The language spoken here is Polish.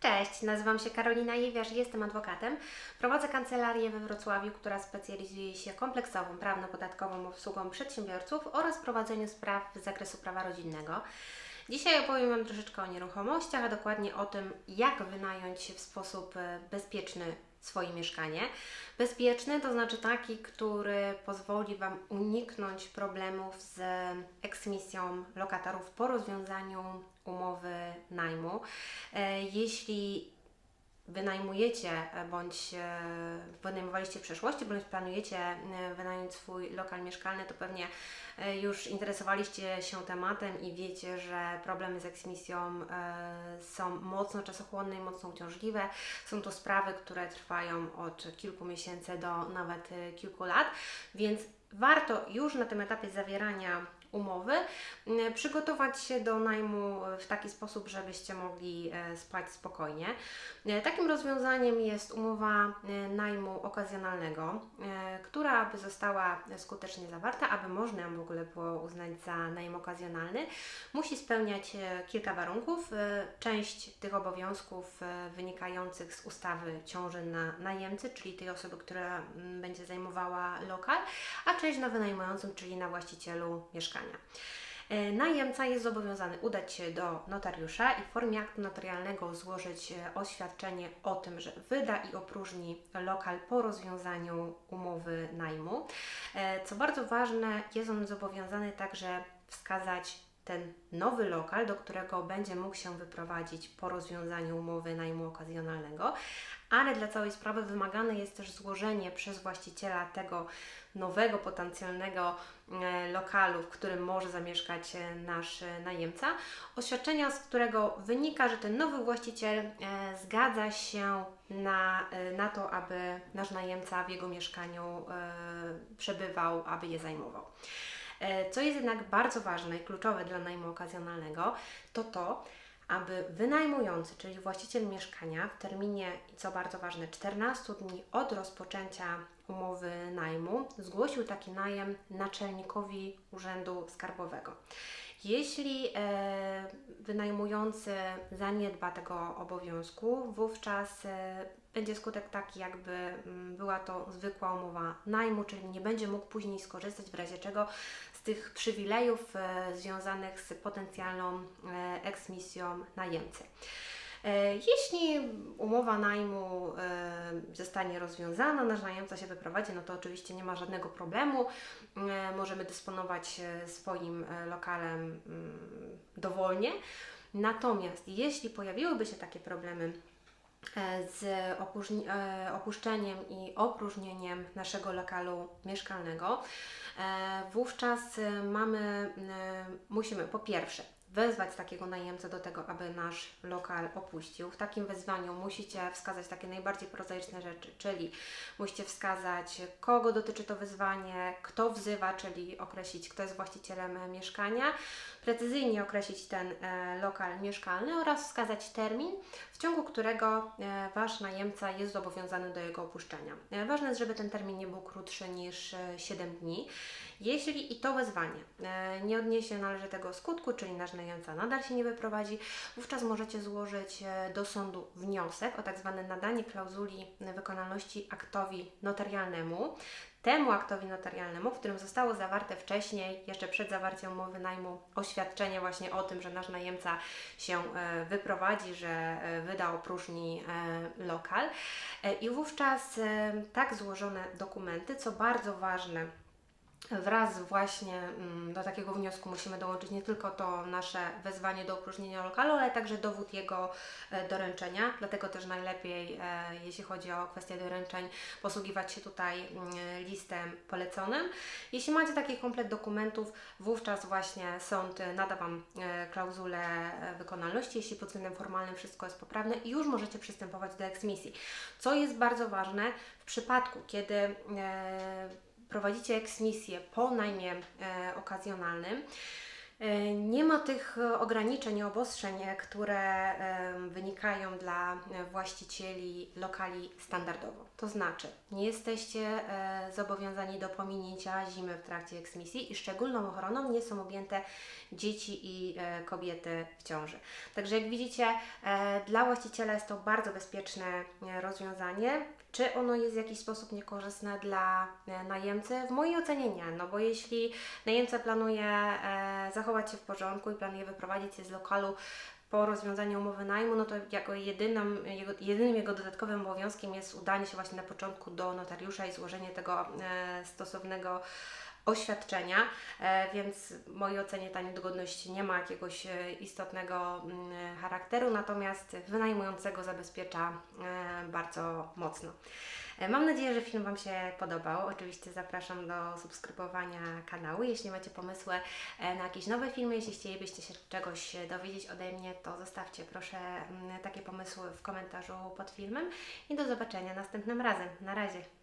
Cześć, nazywam się Karolina Jewiarz jestem adwokatem. Prowadzę kancelarię we Wrocławiu, która specjalizuje się kompleksową prawno-podatkową obsługą przedsiębiorców oraz prowadzeniu spraw z zakresu prawa rodzinnego. Dzisiaj opowiem Wam troszeczkę o nieruchomościach, a dokładnie o tym, jak wynająć w sposób e, bezpieczny swoje mieszkanie. Bezpieczny to znaczy taki, który pozwoli Wam uniknąć problemów z eksmisją lokatorów po rozwiązaniu umowy najmu. E, Jeśli wynajmujecie e, bądź e, wynajmowaliście w przeszłości, bądź planujecie e, wynająć swój lokal mieszkalny, to pewnie już interesowaliście się tematem i wiecie, że problemy z eksmisją są mocno czasochłonne i mocno uciążliwe. Są to sprawy, które trwają od kilku miesięcy do nawet kilku lat, więc warto już na tym etapie zawierania umowy m, przygotować się do najmu w taki sposób, żebyście mogli e, spać spokojnie. E, Takim rozwiązaniem jest umowa e, najmu okazjonalnego, która aby została skutecznie zawarta, aby można ją w ogóle było uznać za najem okazjonalny, musi spełniać kilka warunków. Część tych obowiązków wynikających z ustawy ciąży na najemcy, czyli tej osoby, która mm, będzie zajmowała lokal, a część na wynajmującym, czyli na właścicielu mieszkania. E, Najemca jest zobowiązany udać się do notariusza i w formie aktu notarialnego złożyć e, oświadczenie o tym, że wyda i opróżni lokal po rozwiązaniu umowy najmu. E, Co bardzo ważne, jest on zobowiązany także wskazać ten nowy lokal, do którego będzie mógł się wyprowadzić po rozwiązaniu umowy najmu okazjonalnego, ale dla całej sprawy wymagane jest też złożenie przez właściciela tego nowego potencjalnego e, lokalu, w którym może zamieszkać e, nasz e, najemca, oświadczenia, z którego wynika, że ten nowy właściciel zgadza się na, na to, aby nasz najemca w jego mieszkaniu przebywał, aby je zajmował. E, Co jest jednak bardzo ważne i kluczowe dla najmu okazjonalnego, to to, aby wynajmujący, czyli właściciel mieszkania w terminie, co bardzo ważne, 14 dni od rozpoczęcia umowy najmu zgłosił taki najem naczelnikowi Urzędu Skarbowego. Jeśli e, wynajmujący zaniedba tego obowiązku, wówczas e, będzie skutek taki, jakby mm, była to zwykła umowa najmu, czyli nie będzie mógł później skorzystać w razie czego z tych przywilejów e, związanych z potencjalną eksmisją najemcy. E, Jeśli umowa najmu e, zostanie rozwiązana, nasz najemca się wyprowadzi, no to oczywiście nie ma żadnego problemu. E, Możemy dysponować swoim lokalem mm, dowolnie. Natomiast jeśli pojawiłyby się takie problemy z opuszczeniem i opróżnieniem naszego lokalu mieszkalnego, wówczas mamy, musimy po pierwsze wezwać takiego najemcę do tego, aby nasz lokal opuścił. W takim wezwaniu musicie wskazać takie najbardziej prozaiczne rzeczy, czyli musicie wskazać, kogo dotyczy to wyzwanie, kto wzywa, czyli określić, kto jest właścicielem e, mieszkania, precyzyjnie określić ten e, lokal mieszkalny oraz wskazać termin, w ciągu którego e, Wasz najemca jest zobowiązany do jego opuszczenia. Ważne jest, żeby ten termin nie był krótszy niż e, 7 dni. Jeśli i to wezwanie e, nie odniesie należytego skutku, czyli nasz najemca nadal się nie wyprowadzi, wówczas możecie złożyć e, do sądu wniosek o tak zwane nadanie klauzuli wykonalności aktowi notarialnemu. Temu aktowi notarialnemu, w którym zostało zawarte wcześniej, jeszcze przed zawarciem umowy najmu, oświadczenie właśnie o tym, że nasz najemca się e, wyprowadzi, że wyda opróżni lokal. I wówczas tak złożone dokumenty, co bardzo ważne, Wraz właśnie mm, do takiego wniosku musimy dołączyć nie tylko to nasze wezwanie do opróżnienia lokalu, ale także dowód jego e, doręczenia. Dlatego też najlepiej, e, jeśli chodzi o kwestię doręczeń, posługiwać się tutaj mm, listem poleconym. Jeśli macie taki komplet dokumentów, wówczas właśnie sąd nada Wam e, klauzulę wykonalności, jeśli pod względem formalnym wszystko jest poprawne i już możecie przystępować do eksmisji. Co jest bardzo ważne w przypadku, kiedy prowadzicie eksmisję po najmie e, okazjonalnym, E, Nie ma tych ograniczeń i obostrzeń, które wynikają dla e, właścicieli lokali standardowo. To znaczy, nie jesteście zobowiązani do pominięcia zimy w trakcie eksmisji i szczególną ochroną nie są objęte dzieci i kobiety w ciąży. Także jak widzicie, dla właściciela jest to bardzo bezpieczne rozwiązanie. Czy ono jest w jakiś sposób niekorzystne dla e, najemcy? W mojej ocenie nie, no bo jeśli najemca planuje e, zachować się w porządku i planuje wyprowadzić się z lokalu po rozwiązaniu umowy najmu, no to jako jedynym jego, jedynym jego dodatkowym obowiązkiem jest udanie się właśnie na początku do notariusza i złożenie tego e, stosownego oświadczenia, e, więc w mojej ocenie ta niedogodność nie ma jakiegoś e, istotnego mm, charakteru, natomiast wynajmującego zabezpiecza e, bardzo mocno. Mam nadzieję, że film Wam się podobał. Oczywiście zapraszam do subskrybowania kanału. Jeśli macie pomysły na jakieś nowe filmy, jeśli chcielibyście się czegoś dowiedzieć ode mnie, to zostawcie proszę mm, takie pomysły w komentarzu pod filmem i do zobaczenia następnym razem. Na razie.